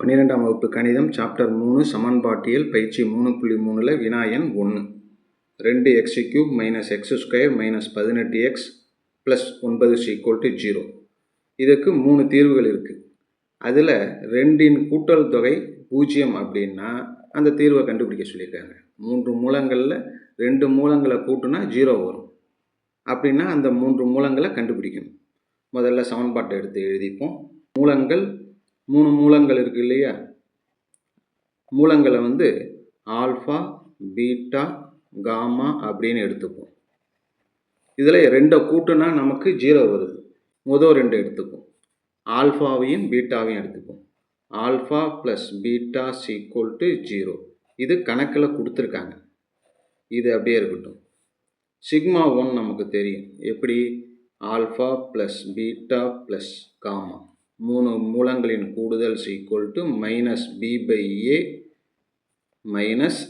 பன்னிரெண்டாம் வகுப்பு கணிதம் சாப்டர் மூணு சமன்பாட்டியல் பயிற்சி மூணு புள்ளி மூணில் வினாயன் ஒன்று ரெண்டு x cube minus x square minus பதினெட்டு எக்ஸ் ப்ளஸ் ஒன்பது ஈக்குவல் டு ஜீரோ இதுக்கு மூணு தீர்வுகள் இருக்குது அதில் ரெண்டின் கூட்டல் தொகை பூஜ்ஜியம் அப்படின்னா அந்த தீர்வை கண்டுபிடிக்க சொல்லியிருக்காங்க. மூன்று மூலங்களில் ரெண்டு மூலங்களை கூட்டுனா ஜீரோ வரும். அப்படின்னா அந்த மூன்று மூலங்களை கண்டுபிடிக்கணும். முதல்ல சமன்பாட்டை எடுத்து எழுதிப்போம். மூலங்கள் மூணு மூலங்கள் இருக்குது இல்லையா? மூலங்களை வந்து ஆல்ஃபா பீட்டா காமா அப்படின்னு எடுத்துப்போம். இதில் ரெண்டை கூட்டுனா நமக்கு ஜீரோ வருது. முதல் ரெண்டு எடுத்துப்போம். ஆல்ஃபாவையும் பீட்டாவையும் எடுத்துப்போம். Alpha plus beta is equal to zero இது கணக்கில் கொடுத்துருக்காங்க. இது அப்படியே இருக்கட்டும். சிக்மா ஒன் நமக்கு தெரியும். எப்படி? Alpha plus beta plus gamma. மூணு மூலங்களின் கூடுதல் equal to minus b by a minus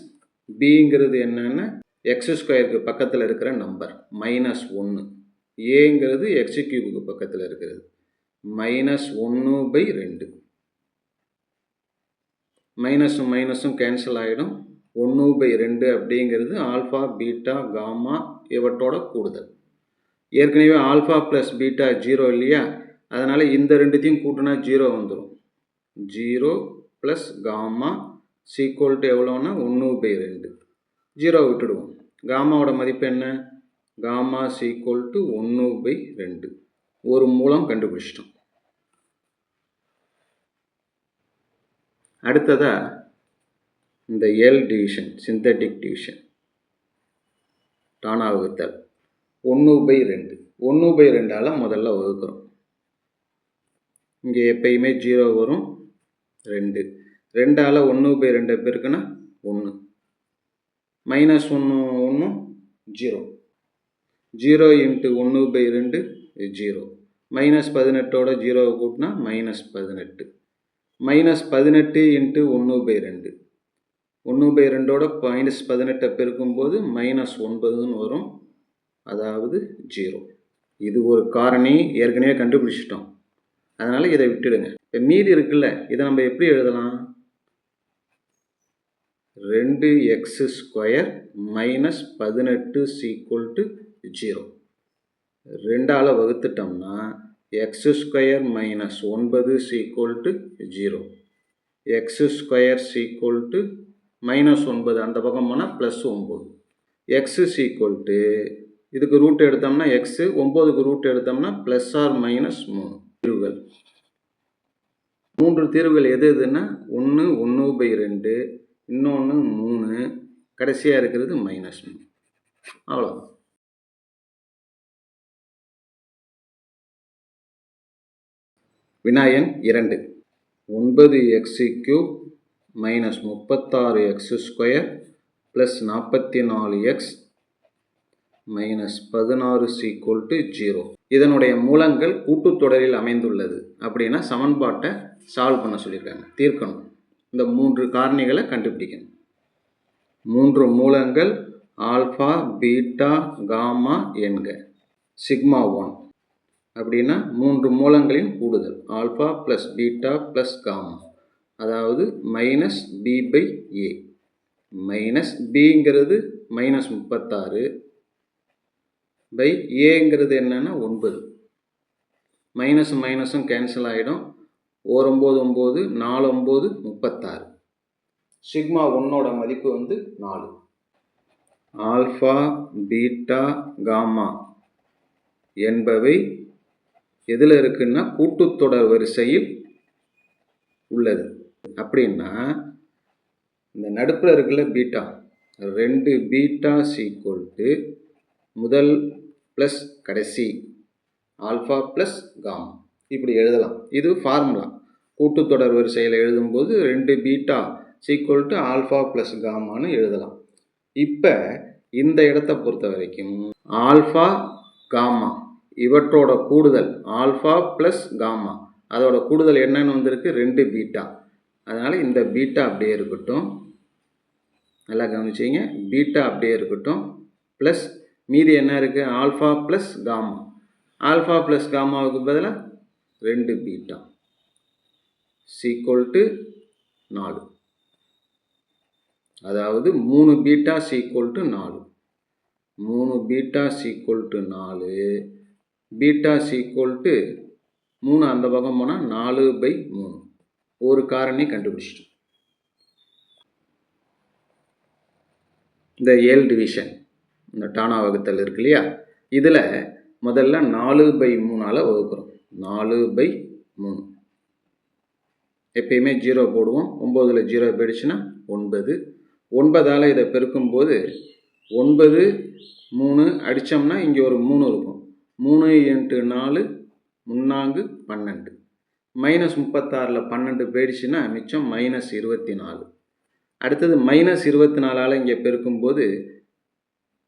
பிங்கிறது என்னென்னா எக்ஸ் ஸ்கொயருக்கு பக்கத்தில் இருக்கிற நம்பர் மைனஸ் ஒன்று ஏங்கிறது எக்ஸ் கியூபுக்கு பக்கத்தில் இருக்கிறது. மைனஸ் ஒன்று பை ரெண்டு. மைனஸும் மைனஸும் கேன்சல் ஆகிடும் ஒன்று பை ரெண்டு அப்படிங்கிறது ஆல்ஃபா பீட்டா காமா இவற்றோட கூடுதல். ஏற்கனவே ஆல்ஃபா ப்ளஸ் பீட்டா ஜீரோ இல்லையா? அதனால் இந்த ரெண்டுத்தையும் கூட்டினா ஜீரோ வந்துடும் zero plus gamma equal to எவ்வளோன்னா ஒன்று பை ரெண்டு. ஜீரோ விட்டுடுவோம். காமாவோட மதிப்பு என்ன? காமா சீக்குவல் டு ஒன்று பை ரெண்டு. ஒரு மூலம் கண்டுபிடிச்சிட்டோம். அடுத்ததாக இந்த எல் டிவிஷன் சிந்தட்டிக் டிவிஷன் டானா வகுத்தல் ஒன்று பை ரெண்டு. ஒன்று பை ரெண்டால் முதல்ல வகுக்கிறோம். இங்கே எப்பயுமே ஜீரோ வரும். ரெண்டு. ரெண்டால் ஒன்று பை ரெண்டு பேருக்குன்னா ஒன்று மைனஸ் ஒன்று ஒன்று ஜீரோ. ஜீரோ இன்ட்டு ஒன்று பை ரெண்டு ஜீரோ. மைனஸ் பதினெட்டோட ஜீரோவை கூட்டினா மைனஸ் பதினெட்டு. மைனஸ் பதினெட்டு இன்ட்டு ஒன்று பை ரெண்டு. ஒன்று பை ரெண்டோட மைனஸ் பதினெட்டை பெருக்கும்போது மைனஸ் ஒன்பதுன்னு வரும். அதாவது ஜீரோ. இது ஒரு காரணி ஏற்கனவே கண்டுபிடிச்சிட்டோம். அதனால் இதை விட்டுடுங்க. இப்போ மீதி இருக்குல்ல இதை நம்ம எப்படி எழுதலாம்? ரெண்டு எக்ஸ் ஸ்கொயர் மைனஸ் பதினெட்டு சீக்குவல் டு ஜீரோ ரெண்டால் வகுத்துட்டோம்னா எக்ஸ் ஸ்கொயர் மைனஸ் ஒன்பது is equal to zero x square is equal to minus ஒன்பது அந்த பக்கம் போனால் ப்ளஸ் ஒம்பது எக்ஸு சீக்குவல் டு இதுக்கு ரூட் எடுத்தோம்னா எக்ஸு ஒம்போதுக்கு ரூட் எடுத்தோம்னா ப்ளஸ் ஆர் மைனஸ் மூணு. தீர்வுகள். மூன்று தீர்வுகள் எது எதுன்னா ஒன்று ஒன்று பை ரெண்டு இன்னொன்று மூணு கடைசியாக இருக்கிறது மைனஸ் மூணு. அவ்வளோதான் வினாயன் இரண்டு. ஒன்பது எக்ஸு கியூப் மைனஸ் முப்பத்தாறு எக்ஸ் ஸ்கொயர் ப்ளஸ் நாற்பத்தி நாலு எக்ஸ் மைனஸ் பதினாறு சீக்குவல் டு ஜீரோ இதனுடைய மூலங்கள் கூட்டுத்தொடரில் அமைந்துள்ளது அப்படின்னா சமன்பாட்டை சால்வ் பண்ண சொல்லியிருக்காங்க. தீர்க்கணும். இந்த மூன்று காரணிகளை கண்டுபிடிக்கணும். மூன்று மூலங்கள் ஆல்ஃபா பீட்டா காமா என்க. சிக்மா ஒன் அப்படின்னா மூன்று மூலங்களின் கூடுதல். Alpha plus beta plus gamma அதாவது minus b by a minus பிங்கிறது மைனஸ் முப்பத்தாறு. பை ஏங்கிறது என்னென்னா ஒன்பது. மைனஸ் மைனஸும் கேன்சல் ஆகிடும் ஓர் ஒம்பது ஒம்பது நாலு ஒம்பது முப்பத்தாறு. சிக்மா ஒன்னோட மதிப்பு வந்து நாலு. ஆல்ஃபா பீட்டா காமா என்பவை எதில் இருக்குன்னா கூட்டுத்தொடர் வரிசையில் உள்ளது. அப்படின்னா இந்த நடுப்பில் இருக்குல்ல பீட்டா. ரெண்டு பீட்டா சீக்குவல் முதல் ப்ளஸ் கடைசி ஆல்ஃபா ப்ளஸ் காமா இப்படி எழுதலாம். இது ஃபார்முலா கூட்டுத்தொடர் வரிசையில் எழுதும்போது ரெண்டு beta is equal to alpha plus காமான்னு எழுதலாம். இப்போ இந்த இடத்த பொறுத்த வரைக்கும் ஆல்ஃபா காமா இவற்றோட கூடுதல் ஆல்ஃபா ப்ளஸ் காமா அதோட கூடுதல் என்னன்னு வந்திருக்கு? ரெண்டு பீட்டா அதனால் இந்த பீட்டா அப்படியே இருக்கட்டும். நல்லா கவனிச்சிங்க. பீட்டா அப்படியே இருக்கட்டும். ப்ளஸ் மீதி என்ன இருக்குது alpha plus gamma. Alpha plus காமாவுக்கு பதிலாக ரெண்டு பீட்டா. சீக்குவல் டு நாலு. அதாவது மூணு பீட்டா சீக்குவல் டு நாலு. மூணு பீட்டா சீக்குவல் டு நாலு. பீட்டா சீக்குவல் டு மூணு அந்த பக்கம் போனால் நாலு பை மூணு. ஒரு காரணி கண்டுபிடிச்சிட்டோம். இந்த ஏல் டிவிஷன் இந்த டானா வகுத்தல் இருக்கு இல்லையா? இதில் முதல்ல நாலு பை மூணால் வகுக்கிறோம். நாலு பை மூணு. எப்பயுமே ஜீரோ போடுவோம். ஒம்போதில் ஜீரோ போயிடுச்சுன்னா ஒன்பது. ஒன்பதால் இதை பெருக்கும்போது ஒன்பது மூணு அடித்தோம்னா இங்கே ஒரு மூணு இருக்கும். மூணு இன்ட்டு நாலு முன்னாங்கு பன்னெண்டு. மைனஸ் முப்பத்தாறில் பன்னெண்டு போயிடுச்சுன்னா மிச்சம் மைனஸ் இருபத்தி நாலு. அடுத்தது மைனஸ் இருபத்தி நாலால் இங்கே பெருக்கும்போது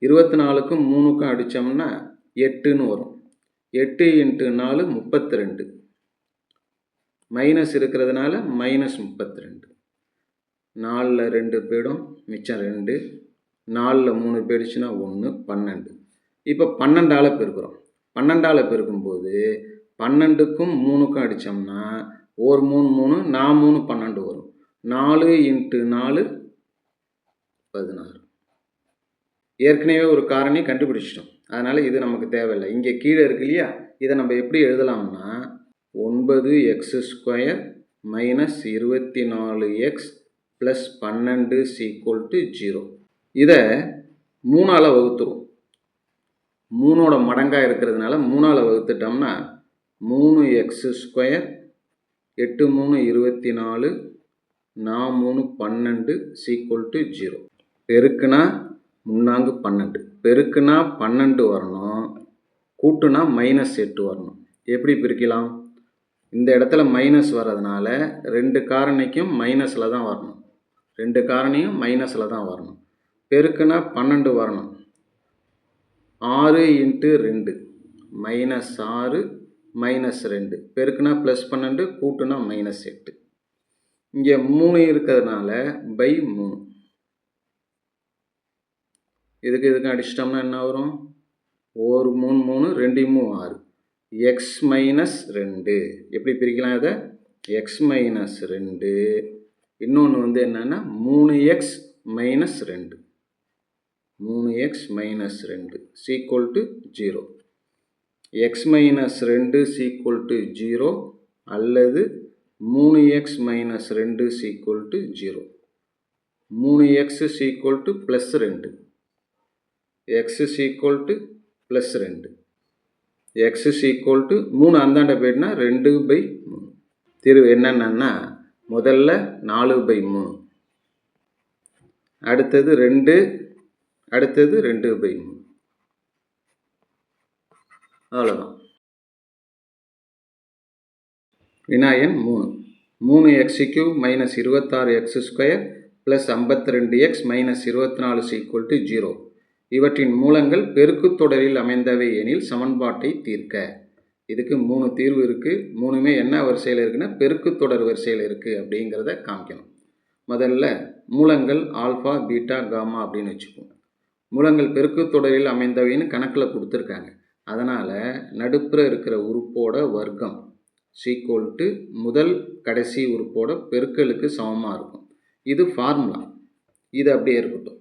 இருபத்தி நாலுக்கும் மூணுக்கும் அடித்தோம்னா எட்டுன்னு வரும். எட்டு இன்ட்டு நாலு முப்பத்தி ரெண்டு மைனஸ் இருக்கிறதுனால மைனஸ் முப்பத்தி ரெண்டு நாலில் ரெண்டு போயிடும் மிச்சம் ரெண்டு. நாலில் மூணு போயிடுச்சுன்னா ஒன்று பன்னெண்டு. இப்போ பன்னெண்டால் பெருக்கிறோம். பன்னெண்டால் பெருக்கும்போது பன்னெண்டுக்கும் மூணுக்கும் அடித்தோம்னா ஒரு மூணு மூணு நான் மூணு பன்னெண்டு வரும். நாலு இன்ட்டு நாலு பதினாறு. ஏற்கனவே ஒரு காரணி கண்டுபிடிச்சிட்டோம். அதனால் இது நமக்கு தேவையில்லை. இங்கே கீழே இருக்கு இல்லையா? இதை நம்ம எப்படி எழுதலாம்னா ஒன்பது எக்ஸ் ஸ்கொயர் மைனஸ் இருபத்தி நாலு எக்ஸ் ப்ளஸ் பன்னெண்டு சீக்குவல் டு ஜீரோ இதை மூணால் வகுத்துருவோம். மூணோட மடங்காக இருக்கிறதுனால மூணால் வகுத்துட்டோம்னா மூணு எக்ஸ் ஸ்கொயர் எட்டு மூணு இருபத்தி நாலு நான் மூணு பன்னெண்டு சீக்குவல் டு ஜீரோ பெருக்குனா முன்னாங்கு பன்னெண்டு. பெருக்குனா பன்னெண்டு வரணும் கூட்டுனா மைனஸ் எட்டு வரணும். எப்படி பிரிக்கலாம்? இந்த இடத்துல மைனஸ் வர்றதுனால ரெண்டு காரணிக்கும் மைனஸில் தான் வரணும். ரெண்டு காரணியும் மைனஸில் தான் வரணும். பெருக்குனா பன்னெண்டு வரணும். ஆறு இன்ட்டு ரெண்டு. மைனஸ் ஆறு மைனஸ் ரெண்டு. பெருக்குனா ப்ளஸ் பன்னெண்டு கூட்டுனா மைனஸ் எட்டு. இங்கே மூணு இருக்கிறதுனால பை மூணு. இதுக்கு இதுக்கு அடிச்சிட்டோம்னா என்ன வரும்? ஒரு மூணு மூணு ரெண்டு மூணு ஆறு. எக்ஸ் மைனஸ் ரெண்டு. எப்படி பிரிக்கலாம் இதை? எக்ஸ் மைனஸ் ரெண்டு. இன்னொன்று வந்து என்னென்னா மூணு எக்ஸ் மைனஸ் ரெண்டு. மூணு எக்ஸ் மைனஸ் ரெண்டு is equal to zero x minus ரெண்டு சீக்குவல் டு ஜீரோ அல்லது மூணு எக்ஸ் மைனஸ் ரெண்டு சீக்குவல் டு ஜீரோ மூணு x is equal to plus ரெண்டு. X is equal to plus ரெண்டு எக்ஸ் சீக்குவல் டு மூணு அந்தாண்ட போயிட்டுனா ரெண்டு பை மூணு திரு என்னென்னா முதல்ல நாலு பை மூணு அடுத்தது ரெண்டு அடுத்தது ரெண்டு பை மூணு அவ்வளோதான் வினாயன் மூணு. மூணு எக்ஸ் கியூப் மைனஸ் இருபத்தாறு எக்ஸ் ஸ்கொயர் ப்ளஸ் ஐம்பத்தி ரெண்டு எக்ஸ் மைனஸ் இருபத்தி நாலு சீக்குவல் டு ஜீரோ இவற்றின் மூலங்கள் பெருக்குத் தொடரில் அமைந்தவை எனில் சமன்பாட்டை தீர்க்க. இதுக்கு மூணு தீர்வு இருக்குது மூணுமே என்ன வரிசையில் இருக்குன்னா பெருக்குத் தொடர் வரிசையில் இருக்குது அப்படிங்கிறத காமிக்கணும். முதல்ல மூலங்கள் ஆல்ஃபா பீட்டா காமா அப்படின்னு வச்சுக்கோங்க மூலங்கள் பெருக்குத் தொடரில் அமைந்தவைன்னு கணக்கில் கொடுத்துருக்காங்க. அதனால் நடுப்புற இருக்கிற உறுப்போட வர்க்கம் சீக்கோல்ட்டு டு முதல் கடைசி உறுப்போட பெருக்கலுக்கு சமமாக இருக்கும். இது ஃபார்முலா இது அப்படியே இருக்கட்டும்.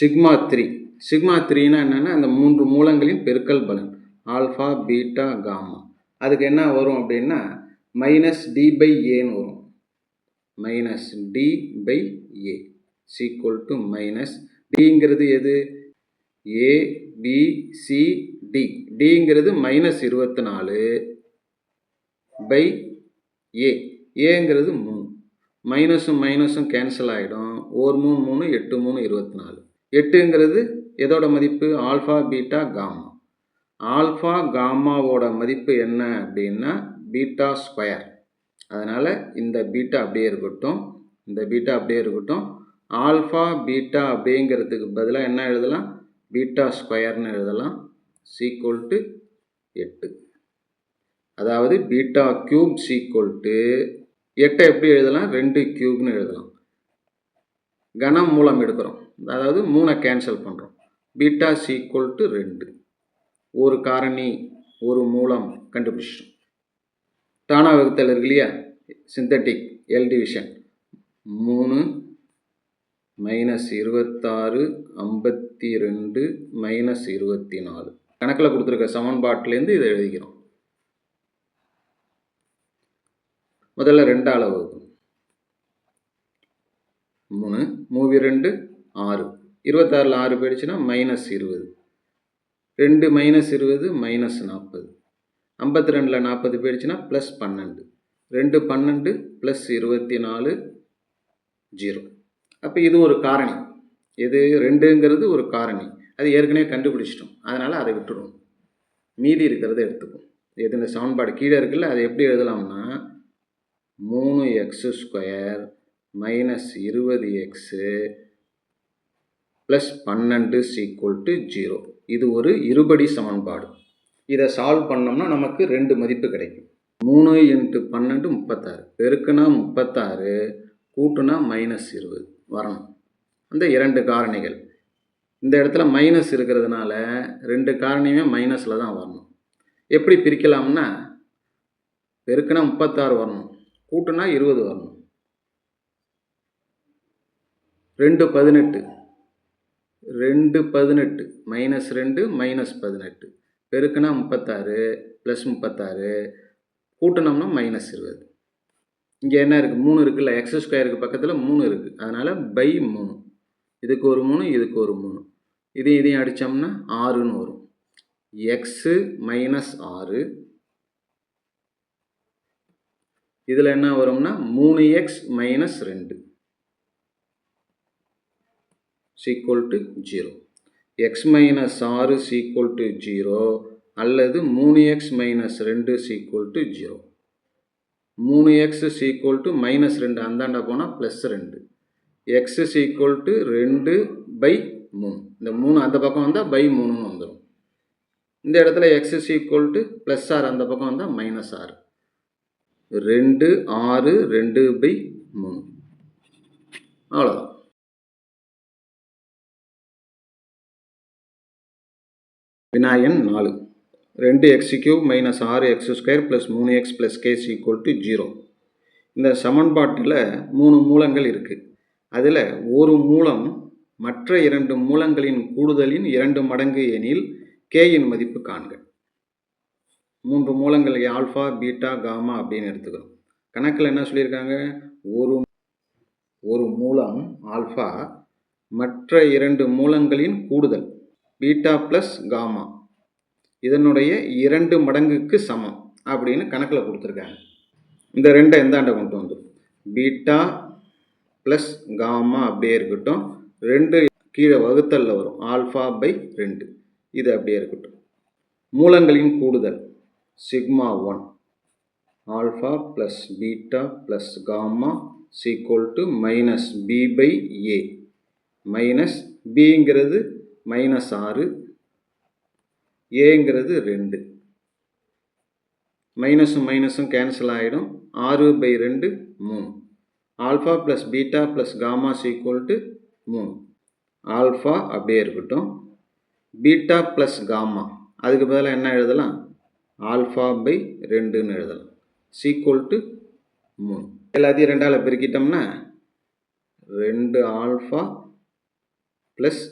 Sigma three. சிக்மா த்ரீனா என்னென்னா அந்த மூன்று மூலங்களின் பெருக்கல் பலன். Alpha beta gamma. அதுக்கு என்ன வரும் அப்படின்னா மைனஸ் டி பை ஏன்னு வரும். Minus d by a. Is equal to minus டிங்கிறது எது? ஏ பி சி டி டிங்கிறது மைனஸ் இருபத்தி நாலு பை ஏ. ஏங்கிறது மூணு. மைனஸும் மைனஸும் கேன்சல் ஆகிடும் ஒரு மூணு மூணு எட்டு மூணு இருபத்தி நாலு எட்டுங்கிறது எதோட மதிப்பு? Alpha beta gamma. ஆல்ஃபா காமாவோட மதிப்பு என்ன அப்படின்னா பீட்டா ஸ்கொயர். அதனால் இந்த பீட்டா அப்படியே இருக்கட்டும். இந்த பீட்டா அப்படியே இருக்கட்டும். ஆல்ஃபா பீட்டா அப்படிங்கிறதுக்கு பதிலாக என்ன எழுதலாம்? பீட்டா ஸ்கொயர்னு எழுதலாம். சீக்குவல் டு எட்டு. அதாவது பீட்டா க்யூப் சீக்குவல் டு எட்டை எப்படி எழுதலாம்? ரெண்டு க்யூப்னு எழுதலாம். கனம் மூலம் எடுக்கிறோம். அதாவது மூணை கேன்சல் பண்ணுறோம் பீட்டா சீக்குவல் டு ரெண்டு. ஒரு காரணி ஒரு மூலம் கண்டுபிடிச்சிட்டோம். தானா வகுத்தல் இருக்கு இல்லையா? சிந்தட்டிக் எல் டிவிஷன் மூணு மைனஸ் இருபத்தாறு ஐம்பத்தி ரெண்டு மைனஸ் இருபத்தி நாலு கணக்கில் கொடுத்துருக்க சமன்பாட்டிலேருந்து இதை எழுதிக்கிறோம். முதல்ல ரெண்டால் வகுக்கும் மூணு மூவி ரெண்டு ஆறு. இருபத்தாறில் ஆறு போயிடுச்சுன்னா மைனஸ் இருபது. ரெண்டு மைனஸ் இருபது மைனஸ் நாற்பது. ஐம்பத்தி ரெண்டில் நாற்பது போயிடுச்சுன்னா ப்ளஸ் பன்னெண்டு. ரெண்டு பன்னெண்டு ப்ளஸ் இருபத்தி நாலு ஜீரோ அப்போ இது ஒரு காரணி. எது? ரெண்டுங்கிறது ஒரு காரணி. அது ஏற்கனவே கண்டுபிடிச்சிட்டோம். அதனால் அதை விட்டுருவோம். மீதி இருக்கிறத எடுத்துக்கும் எது இந்த சமன்பாடு கீழே இருக்குல்ல அதை எப்படி எழுதலாம்னா மூணு எக்ஸு ஸ்கொயர் மைனஸ் இருபது எக்ஸு ப்ளஸ் பன்னெண்டு சீக்குவல் டு ஜீரோ இது ஒரு இருபடி சமன்பாடு. இதை சால்வ் பண்ணோம்னா நமக்கு ரெண்டு மதிப்பு கிடைக்கும். மூணு இன்ட்டு பன்னெண்டு முப்பத்தாறு. பெருக்குனா முப்பத்தாறு கூட்டுனா மைனஸ் இருபது. வரணும். அந்த இரண்டு காரணிகள். இந்த இடத்துல மைனஸ் இருக்கிறதுனால ரெண்டு காரணியுமே மைனஸில் தான் வரணும். எப்படி பிரிக்கலாம்னா பெருக்குனா முப்பத்தாறு வரணும். கூட்டுனா இருபது வரணும். ரெண்டு பதினெட்டு. ரெண்டு பதினெட்டு மைனஸ் ரெண்டு மைனஸ் பதினெட்டு. பெருக்குனா முப்பத்தாறு ப்ளஸ் முப்பத்தாறு. கூட்டினோம்னா மைனஸ் இருபது. இங்கே என்ன இருக்குது மூணு இருக்குல்ல? எக்ஸ் ஸ்கொயருக்கு பக்கத்தில் மூணு இருக்குது அதனால் பை மூணு. இதுக்கு ஒரு மூணு இதுக்கு ஒரு மூணு. இதையும் இதையும் அடித்தோம்னா ஆறுன்னு வரும். எக்ஸு மைனஸ் ஆறு. இதில் என்ன வரும்னா மூணு எக்ஸ் மைனஸ் ரெண்டு. Is equal to zero x minus ஆறு equal to ஜீரோ அல்லது மூணு எக்ஸ் மைனஸ் ரெண்டு சீக்குவல் டு ஜீரோ மூணு எக்ஸ் to minus மைனஸ் ரெண்டு போனா போனால் ப்ளஸ் ரெண்டு எக்ஸ் equal to ரெண்டு பை மூணு. இந்த மூணு அந்த பக்கம் வந்தால் பை மூணுன்னு வந்துடும் இந்த இடத்துல எக்ஸ் சீக்குவல் டு ப்ளஸ் ஆறு அந்த பக்கம் வந்தால் மைனஸ் ஆறு ரெண்டு ஆறு ரெண்டு பை மூணு. அவ்வளோதான் வினாயன் நாலு. ரெண்டு எக்ஸ் கியூப் மைனஸ் ஆறு எக்ஸ் ஸ்கொயர் ப்ளஸ் மூணு x plus k is equal to zero இந்த சமன்பாட்டில் மூணு மூலங்கள் இருக்குது அதில் ஒரு மூலம் மற்ற இரண்டு மூலங்களின் கூடுதலின் இரண்டு மடங்கு எனில் கேயின் மதிப்பு காண்க. மூன்று மூலங்கள் ஆல்ஃபா பீட்டா காமா அப்படின்னு எடுத்துக்கிறோம். கணக்கில் என்ன சொல்லியிருக்காங்க? ஒரு ஒரு மூலம் ஆல்ஃபா மற்ற இரண்டு மூலங்களின் கூடுதல். Beta plus gamma. இதனுடைய இரண்டு மடங்குக்கு சமம் அப்படின்னு கணக்கில் கொடுத்துருக்காங்க. இந்த ரெண்டை எந்தாண்ட கொண்டு வந்துடும் பீட்டா ப்ளஸ் காமா அப்படியே இருக்கட்டும். ரெண்டு கீழே வகுத்தலில் வரும். ஆல்ஃபா பை ரெண்டு. இது அப்படியே இருக்கட்டும். மூலங்களின் கூடுதல். Sigma one. Alpha plus beta plus gamma is equal to minus b by a minus பிங்கிறது மைனஸ் ஆறு. ஏங்கிறது ரெண்டு. மைனஸும் மைனஸும் கேன்சல் ஆகிடும் ஆறு பை ரெண்டு மூணு. Alpha plus beta plus gamma is equal to மூணு. ஆல்ஃபா அப்படியே இருக்கட்டும். பீட்டா ப்ளஸ் காமா அதுக்கு பதிலாக என்ன எழுதலாம்? ஆல்ஃபா பை ரெண்டுன்னு எழுதலாம். சீக்குவல் டு மூணு. எல்லாத்தையும் ரெண்டால் பெருக்கிட்டோம்னா ரெண்டு ஆல்ஃபா ப்ளஸ்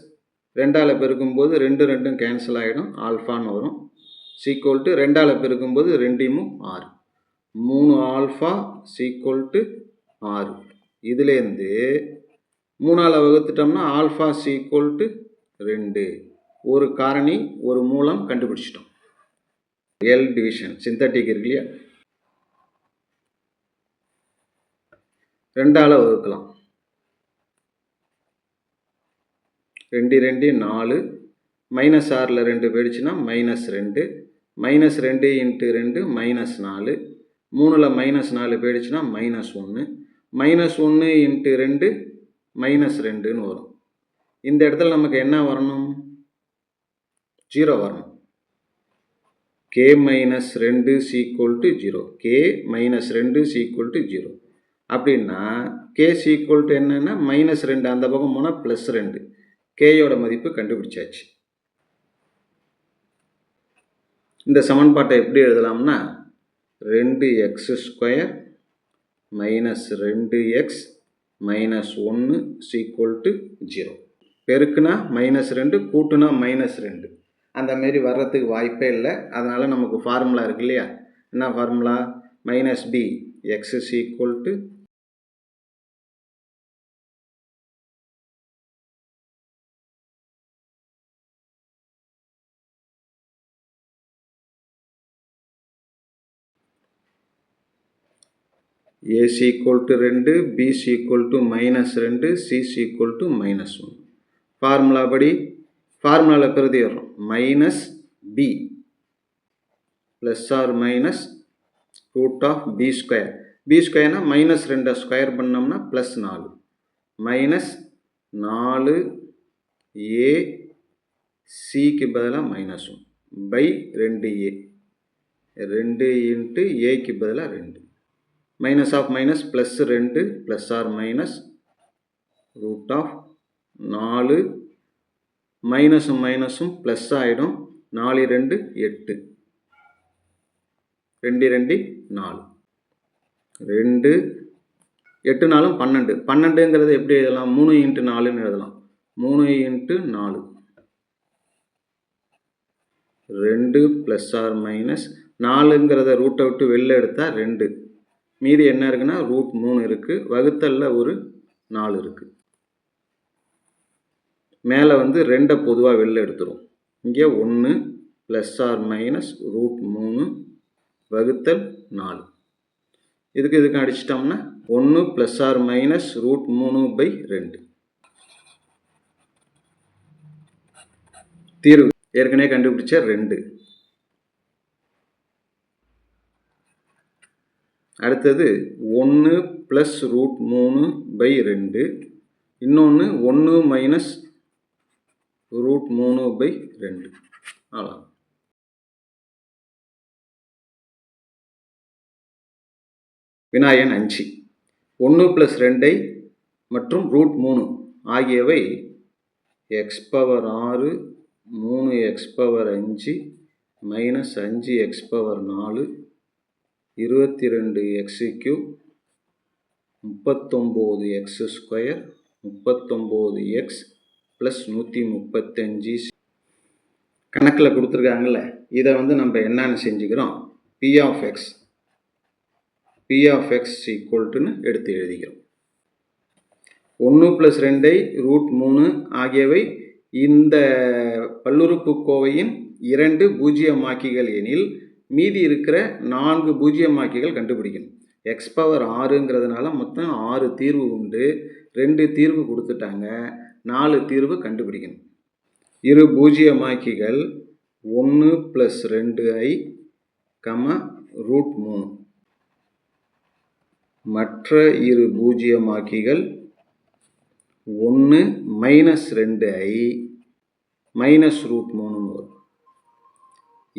ரெண்டால் பெருக்கும்போது ரெண்டு ரெண்டும் கேன்சல் ஆகிடும் ஆல்ஃபான்னு வரும். சீக்குவல் டு ரெண்டால் பெருக்கும்போது ரெண்டையும் ஆறு. மூணு ஆல்ஃபா சீக்குவல் டு ஆறு. இதுலேருந்து மூணால் வகுத்துட்டோம்னா ஆல்ஃபா சீக்குவல் டு ரெண்டு. ஒரு காரணி ஒரு மூலம் கண்டுபிடிச்சிட்டோம். எல் டிவிஷன் சிந்தட்டிக் இருக்கு இல்லையா ரெண்டால் வகுக்கலாம். ரெண்டு ரெண்டு நாலு. மைனஸ் ஆறில் ரெண்டு போயிடுச்சுன்னா மைனஸ் ரெண்டு. மைனஸ் ரெண்டு இன்ட்டு ரெண்டு மைனஸ் நாலு. மூணில் மைனஸ் நாலு போயிடுச்சுன்னா மைனஸ் ஒன்று. மைனஸ் ஒன்று இன்ட்டு ரெண்டு மைனஸ் ரெண்டுன்னு வரும். இந்த இடத்துல நமக்கு என்ன வரணும்? ஜீரோ வரணும். கே மைனஸ் ரெண்டு is equal to zero. K minus ரெண்டு சீக்குவல் டு ஜீரோ. அப்படின்னா கே சீக்குவல் டு என்னென்னா மைனஸ் ரெண்டு அந்த பக்கம் போனால் ப்ளஸ் ரெண்டு. கேயோட மதிப்பு கண்டுபிடிச்சாச்சு. இந்த சமன்பாட்டை எப்படி எழுதலாம்னா ரெண்டு எக்ஸ் ஸ்கொயர் மைனஸ் ரெண்டு எக்ஸ் மைனஸ் ஒன்று சீக்குவல் டு ஜீரோ பெருக்குனா மைனஸ் ரெண்டு கூட்டுனா மைனஸ் ரெண்டு. அந்த மாரி வர்றதுக்கு வாய்ப்பே இல்லை. அதனால் நமக்கு ஃபார்முலா இருக்கு இல்லையா? என்ன formula minus b x is equal to a is equal to ரெண்டு b is equal to minus ரெண்டு c is equal to minus one formula படி ஃபார்முலாவில் பிரதி வரும் minus b plus or minus root of b square b ஸ்கொயர்னா minus ரெண்டை square பண்ணோம்னா plus நாலு. Minus நாலு ஏ சிக்கு பதிலாக மைனஸ் ஒன் பை ரெண்டு ஏ ரெண்டு இன்ட்டு ஏக்கு பதிலாக ரெண்டு. மைனஸ் ஆஃப் மைனஸ் ப்ளஸ் ரெண்டு plus or minus root of நாலு மைனஸும் மைனஸும் ப்ளஸ் ஆகிடும் நாலு ரெண்டு எட்டு. ரெண்டு ரெண்டு நாலு. ரெண்டு எட்டு நாலும் பன்னெண்டு. பன்னெண்டுங்கிறது எப்படி எழுதலாம்? மூணு இன்ட்டு நாலுன்னு எழுதலாம். மூணு இன்ட்டு நாலு. ரெண்டு ப்ளஸ் ஆர் மைனஸ் நாலுங்கிறத ரூட்டை விட்டு வெளில எடுத்தால் ரெண்டு. மீதி என்ன இருக்குன்னா ரூட் மூணு இருக்குது வகுத்தலில் ஒரு நாலு இருக்குது மேலே வந்து ரெண்டை பொதுவாக வெளில எடுத்துரும். இங்கே ஒன்று ப்ளஸ் ஆர் மைனஸ் ரூட் மூணு வகுத்தல் நாலு. இதுக்கு இதுக்கு அடிச்சிட்டோம்னா ஒன்று ப்ளஸ் ஆர் மைனஸ் ரூட் மூணு பை ரெண்டு. தீர்வு. ஏற்கனவே கண்டுபிடிச்ச ரெண்டு. அடுத்தது ஒன்று ப்ளஸ் ரூட் மூணு பை ரெண்டு. இன்னொன்று ஒன்று மைனஸ் ரூட் மூணு பை ரெண்டு. அவ்வளோ வினாயன் அஞ்சு. ஒன்று ப்ளஸ் ரெண்டை மற்றும் ரூட் மூணு ஆகியவை எக்ஸ் பவர் ஆறு மூணு எக்ஸ் பவர் அஞ்சு மைனஸ் அஞ்சு எக்ஸ் பவர் நாலு இருபத்தி ரெண்டு எக்ஸு கியூப் முப்பத்தொம்போது எக்ஸ் ஸ்கொயர் முப்பத்தொம்போது எக்ஸ் ப்ளஸ் நூற்றி முப்பத்தஞ்சு. கணக்கில் கொடுத்துருக்காங்கல்ல இதை வந்து நம்ம என்னென்னு செஞ்சுக்கிறோம்? P of x p of x ஈக்குவல்ட்டுன்னு எடுத்து எழுதிக்கிறோம். ஒன்று ப்ளஸ் ரெண்டை ரூட் மூணு ஆகியவை இந்த பல்லுறுப்புக்கோவையின் இரண்டு பூஜ்ஜியமாக்கிகள் எனில் மீதி இருக்கிற நான்கு பூஜ்ஜியமாக்கிகள் கண்டுபிடிக்கணும். எக்ஸ் பவர் ஆறுங்கிறதுனால மொத்தம் ஆறு தீர்வு உண்டு. ரெண்டு தீர்வு கொடுத்துட்டாங்க. நாலு தீர்வு கண்டுபிடிக்கணும். இரு பூஜ்ஜியமாக்கிகள் ஒன்று ப்ளஸ் ரெண்டு ஐ கம ரூட் மூணு. மற்ற இரு பூஜ்ஜியமாக்கிகள் ஒன்று மைனஸ் ரெண்டு ஐ மைனஸ் ரூட் மூணு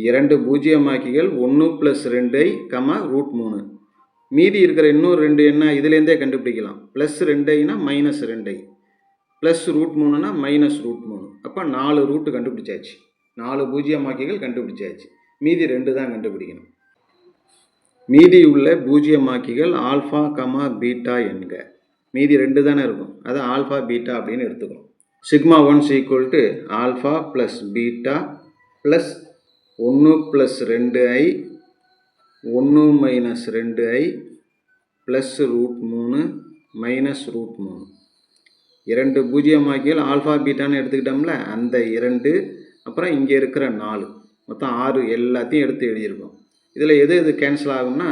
இரண்டு பூஜ்ஜியமாக்கிகள் ஒன்று ப்ளஸ் ரெண்டை கமா ரூட் மூணு. மீதி இருக்கிற இன்னொரு ரெண்டு என்ன? இதுலேருந்தே கண்டுபிடிக்கலாம். ப்ளஸ் ரெண்டைனா மைனஸ் ரெண்டை ப்ளஸ் ரூட் மூணுனா மைனஸ் ரூட் மூணு. அப்போ நாலு ரூட்டு கண்டுபிடிச்சாச்சு. நாலு பூஜ்ஜியமாக்கிகள் கண்டுபிடிச்சாச்சு. மீதி ரெண்டு தான் கண்டுபிடிக்கணும். மீதி உள்ள பூஜ்ஜியமாக்கிகள் ஆல்ஃபா கமா பீட்டா என்க. மீதி ரெண்டு தானே இருக்கும். அதை ஆல்ஃபா பீட்டா அப்படின்னு எடுத்துக்கணும் sigma ones equal to alpha plus beta plus ஒன்று ப்ளஸ் ரெண்டு ஐ ஒன்று மைனஸ் ரெண்டு ஐ ப்ளஸ் ரூட் மூணு மைனஸ் ரூட் மூணு. இரண்டு பூஜ்ஜியமாக்கியல் ஆல்ஃபா பீட்டான்னு எடுத்துக்கிட்டோம்ல அந்த இரண்டு அப்புறம் இங்கே இருக்கிற நாலு. மொத்தம் ஆறு எல்லாத்தையும் எடுத்து எழுதியிருக்கோம். இதில் எது எது கேன்சல் ஆகும்னா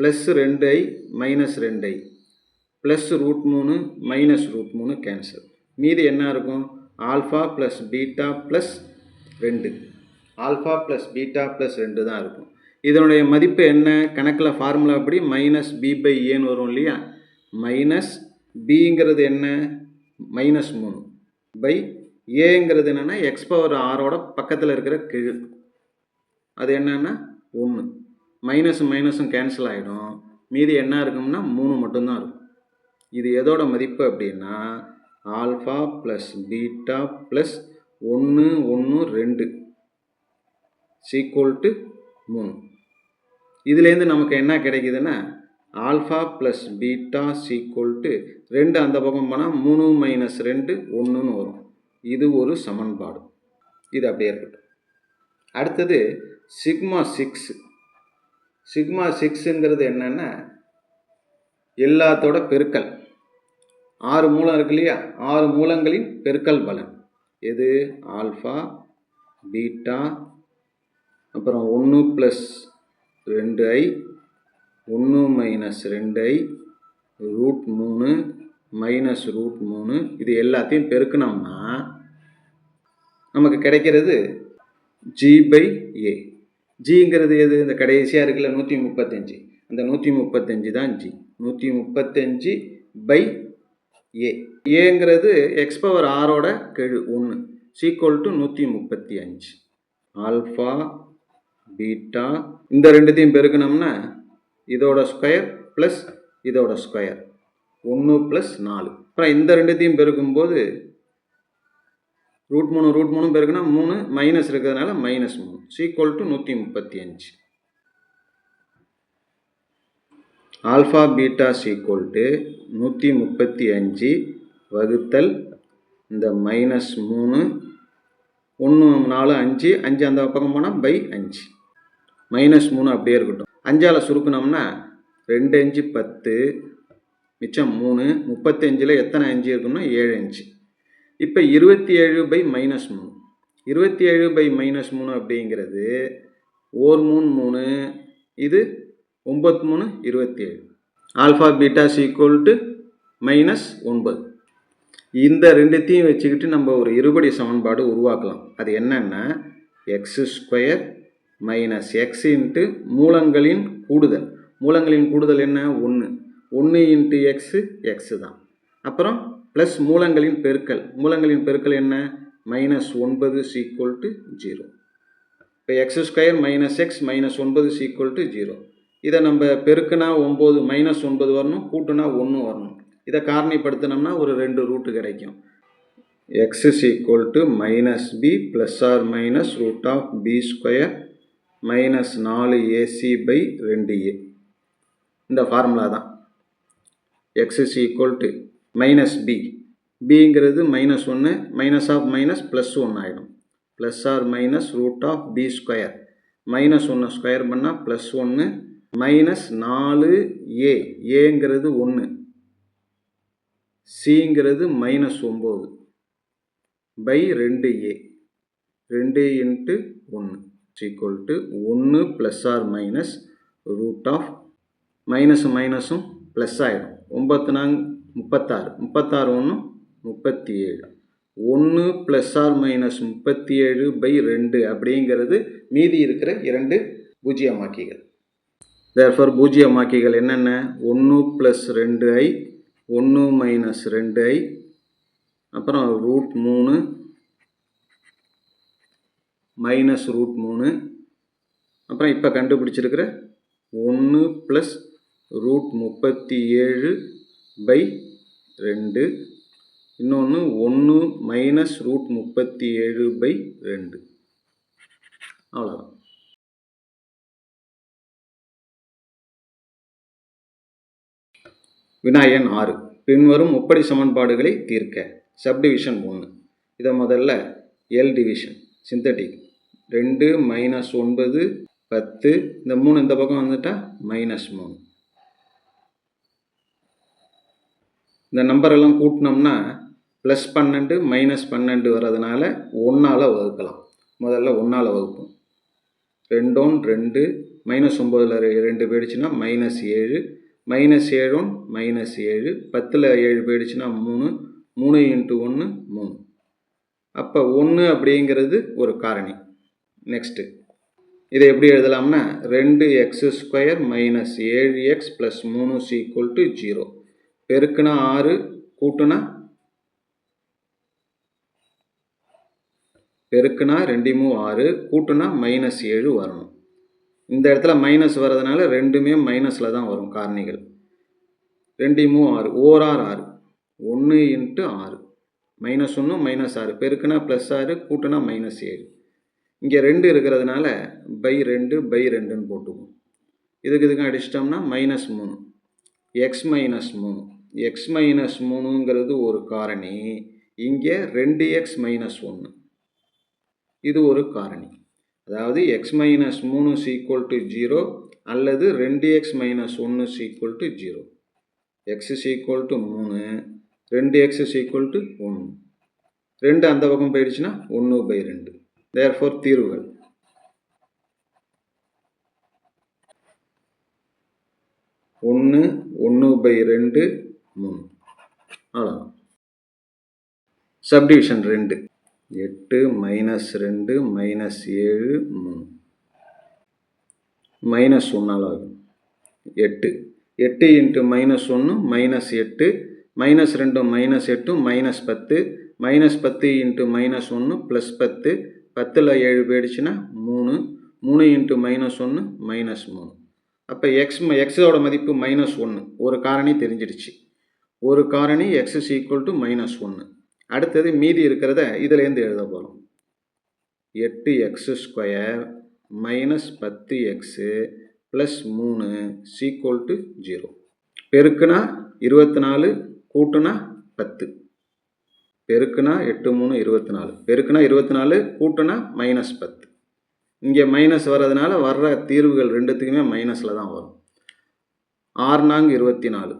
ப்ளஸ் ரெண்டு ஐ மைனஸ் ரெண்டு ஐ. ப்ளஸ் ரூட் மூணு மைனஸ் ரூட் மூணு கேன்சல் மீதி என்ன இருக்கும்? ஆல்ஃபா ப்ளஸ் பீட்டா ப்ளஸ் ரெண்டு. ஆல்ஃபா ப்ளஸ் பீட்டா ப்ளஸ் ரெண்டு தான் இருக்கும். இதனுடைய மதிப்பு என்ன? கணக்கில் ஃபார்முலா படி மைனஸ் பி பை ஏன்னு வரும் இல்லையா? மைனஸ் பிங்கிறது என்ன? மைனஸ் மூணு. பை ஏங்கிறது என்னென்னா எக்ஸ் பவர் ஆரோட பக்கத்தில் இருக்கிற கீழ். அது என்னென்னா ஒன்று மைனஸும் மைனஸும் கேன்சல் ஆகிடும் மீதி என்ன இருக்கும்னா மூணு மட்டும்தான் இருக்கும். இது எதோட மதிப்பு அப்படின்னா ஆல்ஃபா ப்ளஸ் பீட்டா ப்ளஸ் ஒன்று ஒன்று ரெண்டு. சீக்குவல் டு மூணு. இதுலேருந்து நமக்கு என்ன கிடைக்குதுன்னா alpha plus beta is equal to ரெண்டு அந்த பக்கம் போனால் மூணு மைனஸ் ரெண்டு ஒன்றுன்னு வரும். இது ஒரு சமன்பாடு. இது அப்படியே இருக்கட்டும். அடுத்தது சிக்மா சிக்ஸ் சிக்மா சிக்ஸுங்கிறது என்னென்னா எல்லாத்தோட பெருக்கல். ஆறு மூலம் இருக்கு இல்லையா? ஆறு மூலங்களின் பெருக்கல் பலன். எது? ஆல்ஃபா பீட்டா அப்புறம் ஒன்று ப்ளஸ் ரெண்டு ஐ ஒன்று மைனஸ் ரெண்டு ஐ ரூட் மூணு மைனஸ் ரூட் மூணு இது எல்லாத்தையும் பெருக்கினோம்னா நமக்கு கிடைக்கிறது ஜி பை ஏ ஜிங்கிறது எது? இந்த கடைசியாக இருக்குல்ல நூற்றி முப்பத்தஞ்சு. அந்த நூற்றி முப்பத்தஞ்சு தான் ஜி நூற்றி முப்பத்தஞ்சு பை ஏ ஏங்கிறது எக்ஸ் பவர் ஆரோட கெழு ஒன்று சீக்குவல் டு நூற்றி முப்பத்தி அஞ்சு. ஆல்ஃபா பீட்டா இந்த ரெண்டுத்தையும் பெருக்கணும்னா இதோட ஸ்கொயர் ப்ளஸ் இதோட ஸ்கொயர் ஒன்று ப்ளஸ் நாலு. அப்புறம் இந்த ரெண்டுத்தையும் பெருக்கும்போது ரூட் மூணு ரூட் மூணு பெருக்குனா மூணு மைனஸ் இருக்கிறதுனால மைனஸ் மூணு. சீக்வல் டு நூற்றி முப்பத்தி அஞ்சு. ஆல்ஃபா பீட்டா சீக்வல் டு நூற்றி முப்பத்தி அஞ்சு வகுத்தல் இந்த மைனஸ் மூணு. ஒன்று நாலு அஞ்சு. அஞ்சு அந்த பக்கம் போனால் பை அஞ்சு. மைனஸ் மூணு அப்படியே இருக்கட்டும். அஞ்சால் சுருக்குனோம்னா ரெண்டு அஞ்சு பத்து மிச்சம் மூணு முப்பத்தஞ்சில் எத்தனை அஞ்சு இருக்குன்னா ஏழு அஞ்சு இப்போ இருபத்தி ஏழு பை மைனஸ் மூணு. இருபத்தி ஏழு பை மைனஸ் மூணு அப்படிங்கிறது ஓர் மூணு மூணு இது ஒம்பத்து மூணு இருபத்தி ஏழு alpha beta is equal to minus ஒன்பது. இந்த ரெண்டுத்தையும் வச்சுக்கிட்டு நம்ம ஒரு இருபடி சமன்பாடு உருவாக்கலாம். அது என்னென்னா x square minus x into மூலங்களின் கூடுதல். மூலங்களின் கூடுதல் என்ன? ஒன்று ஒன்று இன்ட்டு எக்ஸு எக்ஸு தான். அப்புறம் ப்ளஸ் மூலங்களின் பெருக்கல். மூலங்களின் பெருக்கல் என்ன? மைனஸ் ஒன்பது சீக்குவல் டு ஜீரோ இப்போ x square minus x minus ஒன்பது சீக்குவல் டு ஜீரோ இதை நம்ம பெருக்குனா ஒம்பது மைனஸ் ஒன்பது வரணும் கூட்டுனா ஒன்று வரணும். இதை காரணிப்படுத்தினோம்னா ஒரு ரெண்டு ரூட்டு கிடைக்கும். X is equal to minus b plus or minus root of b square minus நாலு ஏசி பை ரெண்டு ஏ இந்த ஃபார்முலா தான். X is equal to minus b பிங்கிறது மைனஸ் ஒன்று மைனஸ் ஆஃப் மைனஸ் ப்ளஸ் ஒன்று ஆகிடும் plus or minus root of b square minus ஒன்று square பண்ணால் ப்ளஸ் ஒன்று மைனஸ் நாலு ஏ ஏங்கிறது ஒன்று சிங்கிறது மைனஸ் ஒம்பது பை ரெண்டு ஏ ரெண்டு இன்ட்டு ஒன்று ஈக்குவல் டு ஒன்று plus or minus root of minus மைனஸும் ப்ளஸ் ஆகிடும் ஒம்பத்து நாங் முப்பத்தாறு. முப்பத்தாறு ஒன்று முப்பத்தி ஏழு ஒன்று ப்ளஸ் ஆர் மைனஸ் முப்பத்தி ஏழு பை ரெண்டு அப்படிங்கிறது மீதி இருக்கிற இரண்டு பூஜ்ஜியமாக்கிகள். தேர்ஃபார் பூஜ்ஜியமாக்கிகள் என்னென்ன? ஒன்று ப்ளஸ் ரெண்டு ஐ ஒன்று மைனஸ் ரெண்டு ஐ அப்புறம் ரூட் மூணு மைனஸ் ரூட் மூணு. அப்புறம் இப்போ கண்டுபிடிச்சிருக்கிற ஒன்று ப்ளஸ் ரூட் முப்பத்தி ஏழு பை ரெண்டு. இன்னொன்று ஒன்று மைனஸ் ரூட் முப்பத்தி ஏழு பை ரெண்டு. அவ்வளோதான் வினாயன் ஆறு. பின்வரும் முப்படி சமன்பாடுகளை தீர்க்க. சப்டிவிஷன் ஒன்று இதை முதல்ல எல் டிவிஷன் சிந்தட்டிக் ரெண்டு மைனஸ் ஒன்பது பத்து. இந்த மூணு இந்த பக்கம் வந்துட்டால் மைனஸ் மூணு. இந்த நம்பரெல்லாம் கூட்டினோம்னா ப்ளஸ் பன்னெண்டு மைனஸ் பன்னெண்டு வர்றதுனால ஒன்றால் வகுக்கலாம். முதல்ல ஒன்றால் வகுப்போம். ரெண்டோன் ரெண்டு மைனஸ் ஒம்போதில் ரெண்டு போயிடுச்சுன்னா மைனஸ் ஏழு மைனஸ் ஏழோன் மைனஸ் ஏழு பத்தில் ஏழு போயிடுச்சுன்னா மூணு மூணு இன்ட்டு ஒன்று மூணு. அப்போ ஒன்று அப்படிங்கிறது ஒரு காரணி. நெக்ஸ்ட்டு இதை எப்படி எழுதலாம்னா ரெண்டு எக்ஸ் ஸ்கொயர் மைனஸ் ஏழு எக்ஸ் ப்ளஸ் மூணு சீக்குவல் டு ஜீரோ பெருக்குனா ஆறு கூட்டுனா பெருக்குனா ரெண்டு மூ ஆறு கூட்டுனா மைனஸ் ஏழு வரணும். இந்த இடத்துல மைனஸ் வர்றதுனால ரெண்டுமே மைனஸில் தான் வரும் காரணிகள். ரெண்டு மூ ஆறு ஓர் ஆறு ஆறு. ஒன்று இன்ட்டு ஆறு. மைனஸ் ஒன்று மைனஸ் ஆறு. பெருக்குனா ப்ளஸ் ஆறு கூட்டுனா மைனஸ் ஏழு. இங்கே ரெண்டு இருக்கிறதுனால பை ரெண்டு பை ரெண்டுன்னு போட்டுக்குவோம் இதுக்கு இதுக்கு அடிச்சிட்டோம்னா மைனஸ் மூணு. எக்ஸ் மைனஸ் மூணு. எக்ஸ் மைனஸ் மூணுங்கிறது ஒரு காரணி. இங்கே ரெண்டு எக்ஸ் மைனஸ் ஒன்று இது ஒரு காரணி. அதாவது எக்ஸ் மைனஸ் மூணு சீக்குவல் டு ஜீரோ அல்லது ரெண்டு எக்ஸ் மைனஸ் ஒன்று equal to zero x equal to மூணு. ரெண்டு எக்ஸ் சீக்குவல் டு ஒன்று ரெண்டு அந்த பக்கம் போயிடுச்சுன்னா ஒன்று பை ரெண்டு. தேர் ஃபோர் தீர்வுகள். ஒன்று ஒன்று பை ரெண்டு மூணு. அவ்வளோதான் சப்டிவிஷன் ரெண்டு. எட்டு மைனஸ் ரெண்டு மைனஸ் ஏழு மூணு. மைனஸ் ஒன்றால் ஆகும் எட்டு. எட்டு இன்ட்டு மைனஸ் ஒன்று மைனஸ் எட்டு. மைனஸ் ரெண்டு மைனஸ் எட்டு மைனஸ் பத்து. மைனஸ் பத்து இன்ட்டு மைனஸ் ஒன்று ப்ளஸ் பத்து. பத்தில் ஏழு போயிடுச்சுன்னா மூணு மூணு இன்ட்டு மைனஸ் ஒன்று மைனஸ் மூணு. அப்போ எக்ஸ் எக்ஸோட மதிப்பு மைனஸ் ஒன்று ஒரு காரணி தெரிஞ்சிடுச்சு. ஒரு காரணி x is equal to minus ஒன்று அடுத்தது மீதி இருக்கிறத இதிலேருந்து எழுத போகிறோம் எட்டு எக்ஸு ஸ்கொயர் மைனஸ் பத்து எக்ஸு ப்ளஸ் மூணு சீக்குவல் டு ஜீரோ பெருக்குனா இருபத்தி நாலு கூட்டுனா பத்து. பெருக்குனா எட்டு மூணு இருபத்தி நாலு பெருக்குனா இருபத்தி நாலு கூட்டுனா மைனஸ் பத்து. இங்கே மைனஸ் வர்றதுனால வர்ற தீர்வுகள் ரெண்டுத்துக்குமே மைனஸில் தான் வரும். ஆறு நான்கு இருபத்தி நாலு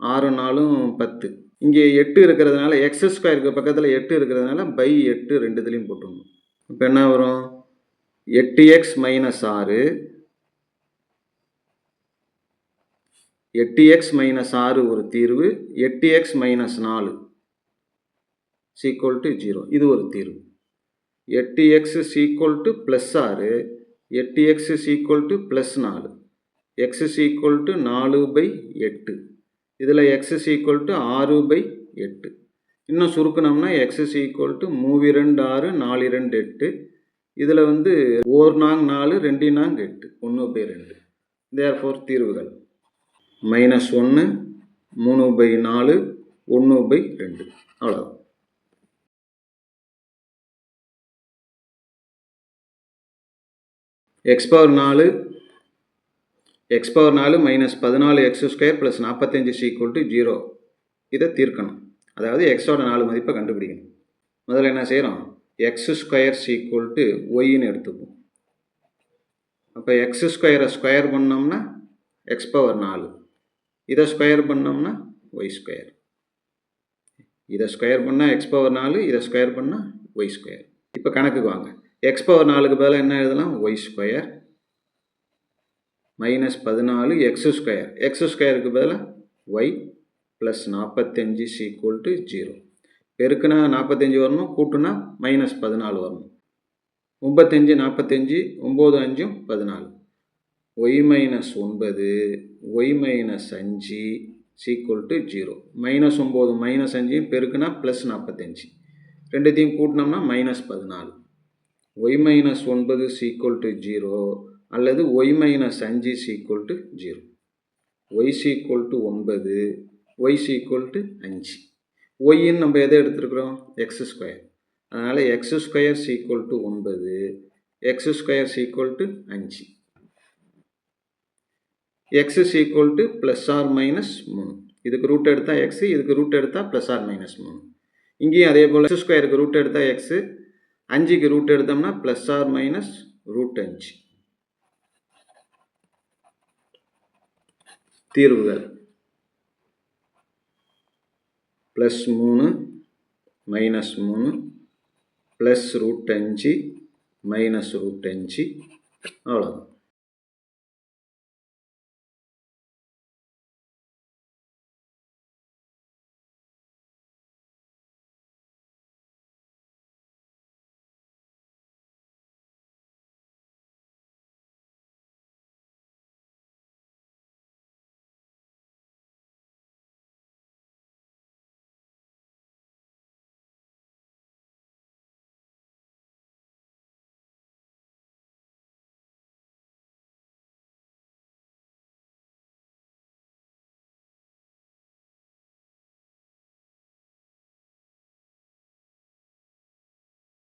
ஆறு நாலும் பத்து. இங்கே எட்டு இருக்கிறதுனால எக்ஸ் ஸ்கொயருக்கு பக்கத்தில் எட்டு இருக்கிறதுனால பை எட்டு ரெண்டுத்துலேயும் போட்டுடணும். இப்போ என்ன வரும்? எட்டு எக்ஸ் மைனஸ் ஆறு. எட்டு எக்ஸ் மைனஸ் ஆறு ஒரு தீர்வு. எட்டு எக்ஸ் மைனஸ் நாலு. சீக்குவல் டு ஜீரோ இது ஒரு தீர்வு. எட்டு எக்ஸ் சீக்குவல் டு ப்ளஸ் ஆறு. எட்டு எக்ஸ் சீக்குவல் டு ப்ளஸ் நாலு. எக்ஸ் சீக்குவல் டு நாலு பை எட்டு. இதில் எக்ஸ் சீக்குவல் டு ஆறு பை எட்டு. இன்னும் சுருக்கணும்னா எக்ஸ் ஈக்குவல் டு மூவி ரெண்டு ஆறு நாலு ரெண்டு எட்டு. இதில் வந்து ஓர் நாங் நாலு ரெண்டு நாங் எட்டு. ஒன்று பை ரெண்டு. தேர் ஃபோர் தீர்வுகள். மைனஸ் ஒன்று மூணு பை நாலு ஒன்று பை ரெண்டு. அவ்வளோதான் எக்ஸ் பவர் நாலு எக்ஸ் பவர் நாலு மைனஸ் பதினாலு எக்ஸ் ஸ்கொயர் ப்ளஸ் நாற்பத்தஞ்சு சீக்குவல் டு ஜீரோ இதை தீர்க்கணும். அதாவது எக்ஸோட நாலு மதிப்பை கண்டுபிடிக்கணும். முதல்ல என்ன செய்கிறோம் எக்ஸ் ஸ்கொயர் சீக்குவல் டு ஒய்ன்னு எடுத்துப்போம். அப்போ எக்ஸ் ஸ்கொயரை ஸ்கொயர் பண்ணோம்னா எக்ஸ் பவர் நாலு. இதை ஸ்கொயர் பண்ணோம்னா ஒய் ஸ்கொயர் இதை ஸ்கொயர் பண்ணால் எக்ஸ் பவர் நாலு இதை ஸ்கொயர் பண்ணால் ஒய் ஸ்கொயர் இப்போ கணக்குக்கு வாங்க. எக்ஸ் பவர் நாலுக்கு பதிலாக என்ன எழுதலாம்? ஒய் ஸ்கொயர் மைனஸ் பதினாலு எக்ஸ் ஸ்கொயர் எக்ஸ் ஸ்கொயருக்கு பதிலாக ஒய் ப்ளஸ் நாற்பத்தஞ்சு சீக்குவல் டு ஜீரோ பெருக்குனா நாற்பத்தஞ்சு வரணும் கூட்டுனா மைனஸ் பதினாலு வரணும். முப்பத்தஞ்சு நாற்பத்தஞ்சு ஒம்பது அஞ்சும் பதினாலு. ஒய் மைனஸ் ஒன்பது ஒய் மைனஸ் அஞ்சு சீக்குவல் டு ஜீரோ மைனஸ் ஒம்பது மைனஸ் அஞ்சு பெருக்குனா ப்ளஸ் நாற்பத்தஞ்சு ரெண்டுத்தையும் கூட்டினோம்னா மைனஸ் பதினாலு. ஒய் மைனஸ் ஒன்பது சீக்குவல் டு ஜீரோ அல்லது ஒய் மைனஸ் அஞ்சு equal to zero y equal to ஒன்பது ஒய் சீக்குவல் டு அஞ்சு ஒய்ன்னு நம்ம எதை எடுத்துருக்குறோம்? எக்ஸ் ஸ்கொயர் அதனால் எக்ஸ் ஸ்கொயர் சீக்குவல் டு ஒன்பது எக்ஸ் ஸ்கொயர் சீக்குவல் டு அஞ்சு x equal to plus or minus மூணு. இதுக்கு ரூட் எடுத்தால் எக்ஸு இதுக்கு ரூட் எடுத்தால் ப்ளஸ் ஆர் மைனஸ் மூணு. இங்கேயும் அதே போல் எக்ஸ் ஸ்கொயருக்கு ரூட் எடுத்தால் எக்ஸு அஞ்சுக்கு ரூட் எடுத்தோம்னா ப்ளஸ் ஆர் மைனஸ் ரூட் அஞ்சு தீர்வுகள் ப்ளஸ் மூணு மைனஸ் மூணு ப்ளஸ் ரூட் அஞ்சு மைனஸ் ரூட் அஞ்சு அவ்வளோதான்